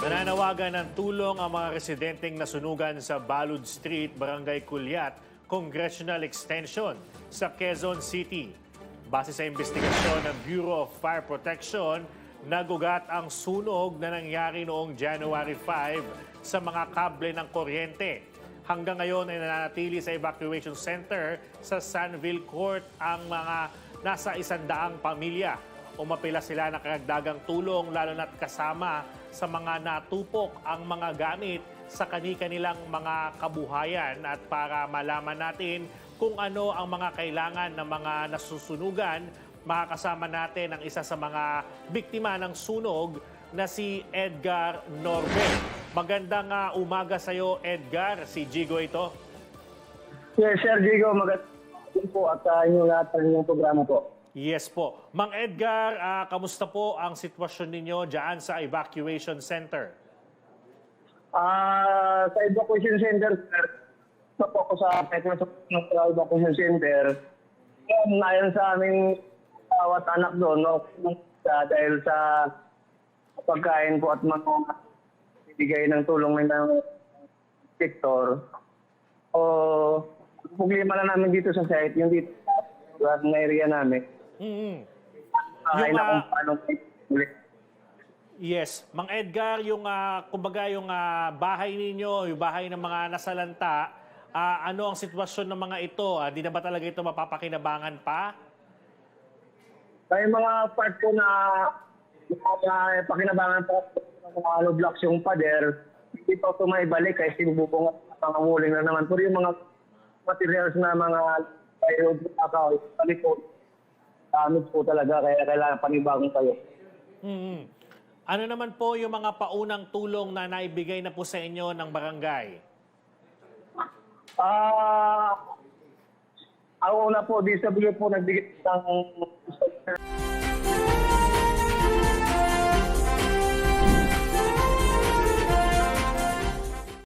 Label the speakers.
Speaker 1: Nananawagan ng tulong ang mga residenteng nasunugan sa Balud Street, Barangay Culiat, Congressional Extension sa Quezon City. Base sa investigasyon ng Bureau of Fire Protection, nagugat ang sunog na nangyari noong January 5 sa mga kable ng kuryente. Hanggang ngayon ay nananatili sa evacuation center sa Sanville Court ang mga nasa isandaang pamilya. Umapila sila ng karagdagang tulong lalo na't kasama sa mga natupok ang mga gamit sa kani-kanilang mga kabuhayan at para malaman natin kung ano ang mga kailangan ng mga nasusunugan, makakasama natin ang isa sa mga biktima ng sunog na si Edgar Norbe. Magandang ah, umaga sa iyo, Edgar. Si Jigo ito.
Speaker 2: Yes, Sir Diego, magandang po at uh, inyong lahat ng programa po.
Speaker 1: Yes po. Mang Edgar, ah, kamusta po ang sitwasyon ninyo dyan sa evacuation center?
Speaker 2: Ah, sa evacuation center, sir, ito po ako sa Petro sa evacuation center. Yan, ayon sa aming bawat anak doon, no, sa- dahil sa pagkain po at mga bibigay ng tulong ng sector. O, problema na namin dito sa site, yung dito sa area namin.
Speaker 1: Mm
Speaker 2: Ay
Speaker 1: Yung,
Speaker 2: kung
Speaker 1: ah,
Speaker 2: paano
Speaker 1: Yes. Mang Edgar, yung ah, kumbaga yung ah, bahay ninyo, yung bahay ng mga nasalanta, ah, ano ang sitwasyon ng mga ito? Ah, di na ba talaga ito mapapakinabangan pa?
Speaker 2: May mga part po na mga pakinabangan po ng mga hollow blocks yung pader, hindi pa ito may balik kasi sinububong at panganguling na naman. Pero yung mga materials na mga tayo ako, balik po, damage po talaga kaya kailangan panibagong tayo.
Speaker 1: mm Ano naman po yung mga paunang tulong na naibigay na po sa inyo ng barangay?
Speaker 2: Ah, ako na po, DSW po nagbigay ng